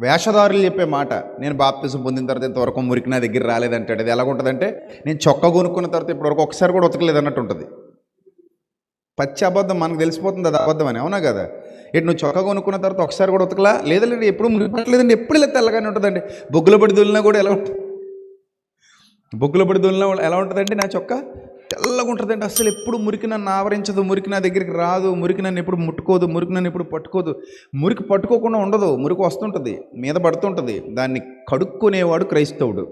వేషధారులు చెప్పే మాట నేను బాప్తిజం పొందిన తర్వాత ఇంతవరకు మురికి నా దగ్గర రాలేదంటాడు. అది ఎలాగుంటుందంటే నేను చొక్క కొనుక్కున్న తర్వాత ఇప్పటివరకు ఒకసారి కూడా ఉతకలేదు అన్నట్టు ఉంటుంది. పచ్చి అబద్ధం మనకు తెలిసిపోతుంది అది అబద్ధం అని అవునా కదా? ఇటు నువ్వు చొక్కా కొనుక్కున్న తర్వాత ఒకసారి కూడా ఉతకలా? లేదండి ఎప్పుడు మురిపట్లేదండి ఎప్పుడు ఇలా తెల్లగానే ఉంటుందండి. బొగ్గుల పడి దులినా కూడా ఎలా ఉంటుంది? బొగ్గుల పడి దొల్లినా ఎలా ఉంటుందండి నా చొక్కా? తెల్లగా ఉంటుందండి అసలు ఎప్పుడు మురికి నన్ను ఆవరించదు మురికి నా దగ్గరికి రాదు మురికి నన్ను ఎప్పుడు ముట్టుకోదు మురికి నన్ను ఎప్పుడు పట్టుకోదు. మురికి పట్టుకోకుండా ఉండదు మురికి వస్తుంటుంది మీద పడుతుంటుంది. దాన్ని కడుక్కునేవాడు క్రైస్తవుడు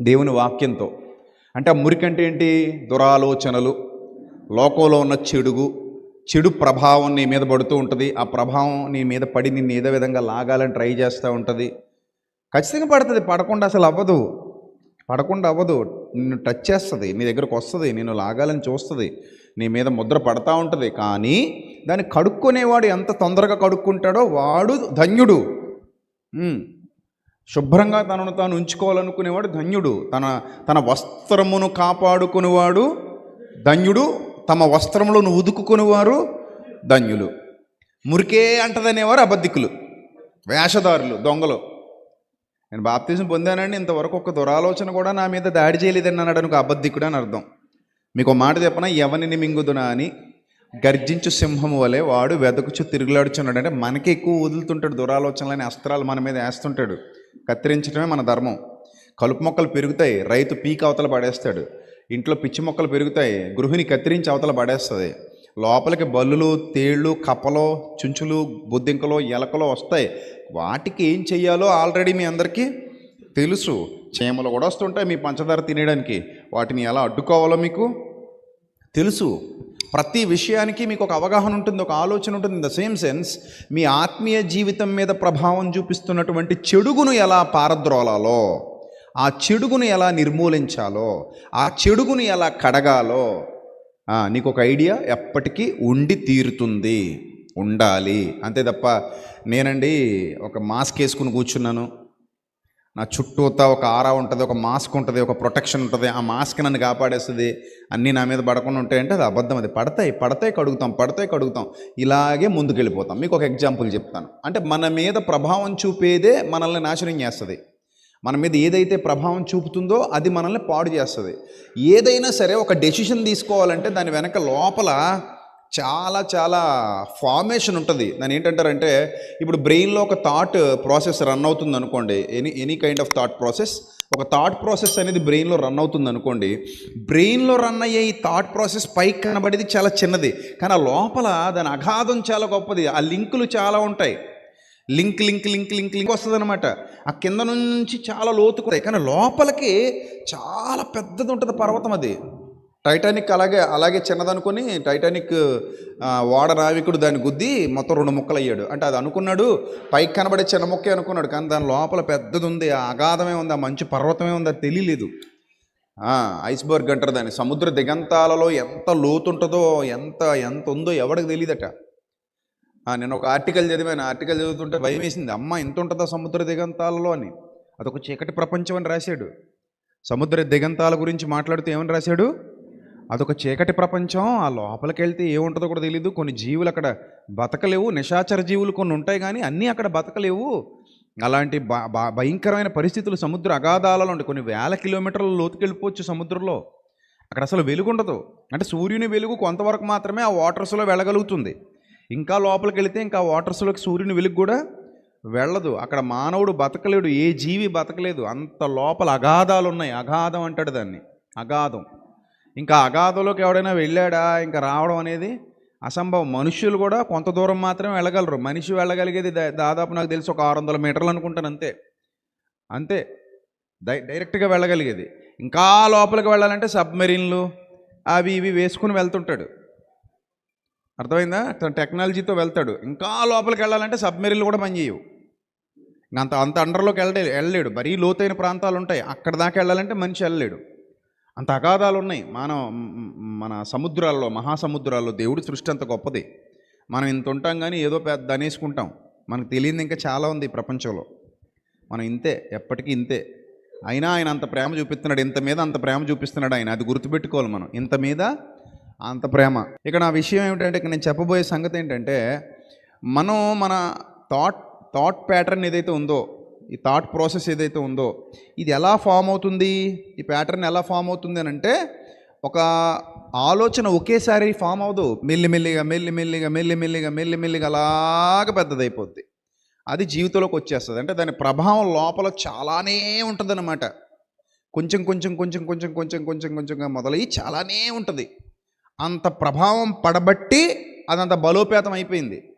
దేవుని వాక్యంతో. అంటే ఆ మురికి అంటే ఏంటి? దురాలోచనలు లోకంలో ఉన్న చెడుగు చెడు ప్రభావం నీ మీద పడుతూ ఉంటుంది. ఆ ప్రభావం నీ మీద పడి నిన్ను ఏదో విధంగా లాగాలని ట్రై చేస్తూ ఉంటుంది. ఖచ్చితంగా పడుతుంది పడకుండా అసలు అవ్వదు పడకుండా అవ్వదు. నిన్ను టచ్ చేస్తుంది నీ దగ్గరకు వస్తుంది నేను లాగాలని చూస్తుంది నీ మీద ముద్ర పడతా ఉంటుంది. కానీ దాన్ని కడుక్కునేవాడు ఎంత తొందరగా కడుక్కుంటాడో వాడు ధన్యుడు. శుభ్రంగా తనను తాను ఉంచుకోవాలనుకునేవాడు ధన్యుడు. తన తన వస్త్రమును కాపాడుకునేవాడు ధన్యుడు. తమ వస్త్రములను ఉదుకుకునేవారు ధన్యులు. మురికే అంటదనేవారు అబద్ధికులు. వేషధారులు దొంగలు. నేను బాప్తిజం పొందానండి ఇంతవరకు ఒక దురాలోచన కూడా నా మీద దాడి చేయలేదని అన్నాడు అనుకో అబద్ధికుడు అని అర్థం. మీకు మాట చెప్పనా? ఎవరిని మింగుదునా అని? గర్జించు సింహం వలె వాడు వెదకుచు తిరుగులాడుచున్నాడు అంటే మనకి ఎక్కువ వదులుతుంటాడు దురాలోచనలని అస్త్రాలు మన మీద వేస్తుంటాడు. కత్తిరించడమే మన ధర్మం. కలుపు మొక్కలు పెరుగుతాయి రైతు పీక్ అవతల పడేస్తాడు. ఇంట్లో పిచ్చి మొక్కలు పెరుగుతాయి గృహిణి కత్తిరించి అవతల పడేస్తుంది. లోపలికి బల్లులు తేళ్ళు కప్పలు చుంచులు బొద్దింకలు ఎలకలు వస్తాయి. వాటికి ఏం చెయ్యాలో ఆల్రెడీ మీ అందరికీ తెలుసు. చీమలు కూడా వస్తుంటాయి మీ పంచదార తినేయడానికి. వాటిని ఎలా అడ్డుకోవాలో మీకు తెలుసు. ప్రతి విషయానికి మీకు ఒక అవగాహన ఉంటుంది ఒక ఆలోచన ఉంటుంది. ఇన్ ద సేమ్ సెన్స్ మీ ఆత్మీయ జీవితం మీద ప్రభావం చూపిస్తున్నటువంటి చెడుగును ఎలా పారద్రోలాలో ఆ చెడుగును ఎలా నిర్మూలించాలో ఆ చెడుగును ఎలా కడగాలో నీకు ఒక ఐడియా ఎప్పటికీ ఉండి తీరుతుంది. ఉండాలి. అంతే తప్ప నేనండి ఒక మాస్క్ వేసుకుని కూర్చున్నాను. నా చుట్టూతా ఒక ఆరా ఉంటుంది ఒక మాస్క్ ఉంటుంది ఒక ప్రొటెక్షన్ ఉంటుంది. ఆ మాస్క్ నన్ను కాపాడేస్తుంది. అన్నీ నా మీద పడకుండా ఉంటాయంటే అది అబద్ధం. అది పడతాయి పడతాయి కడుగుతాం పడతాయి కడుగుతాం. ఇలాగే ముందుకెళ్ళిపోతాం. మీకు ఒక ఎగ్జాంపుల్ చెప్తాను. అంటే మన మీద ప్రభావం చూపేదే మనల్ని నాశనం చేస్తుంది. మన మీద ఏదైతే ప్రభావం చూపుతుందో అది మనల్ని పాడు చేస్తుంది. ఏదైనా సరే ఒక డెసిషన్ తీసుకోవాలంటే దాని వెనక లోపల చాలా చాలా ఫార్మేషన్ ఉంటుంది. దాని ఏంటంటారంటే ఇప్పుడు బ్రెయిన్లో ఒక థాట్ ప్రాసెస్ రన్ అవుతుంది అనుకోండి any any kind of thought process ఒక థాట్ ప్రాసెస్ అనేది బ్రెయిన్లో రన్ అవుతుంది అనుకోండి బ్రెయిన్లో రన్ అయ్యే ఈ థాట్ ప్రాసెస్ పైకి కనబడేది చాలా చిన్నది. కానీ ఆ లోపల దాని అగాధం చాలా గొప్పది. ఆ లింకులు చాలా ఉంటాయి. Link link link link link వస్తుంది అనమాట ఆ కింద నుంచి చాలా లోతుకు కానీ లోపలికి చాలా పెద్దది ఉంటుంది పర్వతం అది. టైటానిక్ అలాగే అలాగే చిన్నదనుకొని టైటానిక్ ఆ, నావికుడు దాన్ని గుద్ది మొత్తం రెండు ముక్కలు అయ్యాడు. అంటే అది అనుకున్నాడు పైకి కనబడే చిన్న ముక్కే అనుకున్నాడు. కానీ దాని లోపల పెద్దది ఉంది ఆ అగాధమే ఉంది ఆ మంచి పర్వతమే ఉంది అది తెలియలేదు. ఐస్బర్గ్ అంటారు దాన్ని. సముద్ర దిగంతాలలో ఎంత లోతుంటుందో ఎంత ఎంత ఉందో ఎవడికి తెలియదట. నేను ఒక ఆర్టికల్ చదివాను. ఆర్టికల్ చదువుతుంటే భయం వేసింది. అమ్మ ఎంత ఉంటుందో సముద్ర దిగంతాలలో అని. అదొక చీకటి ప్రపంచం అని రాశాడు. సముద్ర దిగంతాల గురించి మాట్లాడుతూ ఏమని రాశాడు? అదొక చీకటి ప్రపంచం. ఆ లోపలికి వెళ్తే ఏముంటుందో కూడా తెలియదు కొన్ని జీవులు అక్కడ బతకలేవు. నిశాచర జీవులు కొన్ని ఉంటాయి కానీ అన్నీ అక్కడ బతకలేవు. అలాంటి భయంకరమైన పరిస్థితులు సముద్ర అగాధాలలో ఉంటాయి కొన్ని వేల కిలోమీటర్ల లోతుకెళ్ళిపోవచ్చు సముద్రంలో. అక్కడ అసలు వెలుగు ఉండదు. అంటే సూర్యుని వెలుగు కొంతవరకు మాత్రమే ఆ వాటర్స్లో వెళ్ళగలుగుతుంది. ఇంకా లోపలికి వెళితే ఇంకా వాటర్స్లోకి సూర్యుని వెలుగు కూడా వెళ్ళదు. అక్కడ మానవుడు బతకలేడు ఏ జీవి బతకలేదు. అంత లోపల అగాధాలు ఉన్నాయి. అగాధం అంటాడు దాన్ని. అగాధం. ఇంకా అగాధంలోకి ఎవడైనా వెళ్ళాడా? ఇంకా రావడం అనేది అసంభవం. మనుషులు కూడా కొంత దూరం మాత్రమే వెళ్ళగలరు. మనిషి వెళ్ళగలిగేది దా- దాదాపు నాకు తెలిసి ఒక ఆరు వందల మీటర్లు అనుకుంటాను. అంతే. అంతే. డై డైరెక్ట్గా వెళ్ళగలిగేది. ఇంకా లోపలికి వెళ్ళాలంటే సబ్మెరీన్లు అవి ఇవి వేసుకుని వెళ్తుంటాడు. అర్థమైందా? తన టెక్నాలజీతో వెళ్తాడు. ఇంకా లోపలికి వెళ్ళాలంటే సబ్మెరీన్లు కూడా పనిచేయవు అంత అంత అండర్లోకి వెళ్ళే వెళ్ళలేడు. మరీ లోతైన ప్రాంతాలు ఉంటాయి. అక్కడ దాకా వెళ్ళాలంటే మనిషి వెళ్ళలేడు. అంత అగాధాలు ఉన్నాయి. మనం మన సముద్రాల్లో మహాసముద్రాల్లో దేవుడి సృష్టి అంత గొప్పది. మనం ఇంత ఉంటాం కానీ ఏదో పెద్ద అనేసుకుంటాం. మనకు తెలియదు ఇంకా చాలా ఉంది ఈ ప్రపంచంలో. మనం ఇంతే ఎప్పటికీ ఇంతే. అయినా ఆయన అంత ప్రేమ చూపిస్తున్నాడు. ఇంత మీద అంత ప్రేమ చూపిస్తున్నాడు ఆయన. అది గుర్తుపెట్టుకోవాలి మనం. ఇంత మీద అంత ప్రేమ. ఇక్కడ నా విషయం ఏమిటంటే ఇక్కడ నేను చెప్పబోయే సంగతి ఏంటంటే మనం మన థాట్ థాట్ ప్యాటర్న్ ఏదైతే ఉందో ఈ థాట్ ప్రాసెస్ ఏదైతే ఉందో ఇది ఎలా ఫామ్ అవుతుంది? ఈ ప్యాటర్న్ ఎలా ఫామ్ అవుతుంది అని అంటే ఒక ఆలోచన ఒకేసారి ఫామ్ అవ్వదు. మెల్లిమెల్లిగా మెల్లిమెల్లిగా మెల్లిమెల్లిగా మెల్లిమెల్లిగా అలాగ పెద్దదైపోద్ది. అది జీవితంలోకి వచ్చేస్తుంది. అంటే దాని ప్రభావం లోపల చాలానే ఉంటుందన్నమాట. కొంచెం కొంచెం కొంచెం కొంచెం కొంచెం కొంచెం కొంచెంగా మొదలయ్యి చాలానే ఉంటుంది. అంత ప్రభావం పడబట్టి అదంత బలోపేతం అయిపోయింది.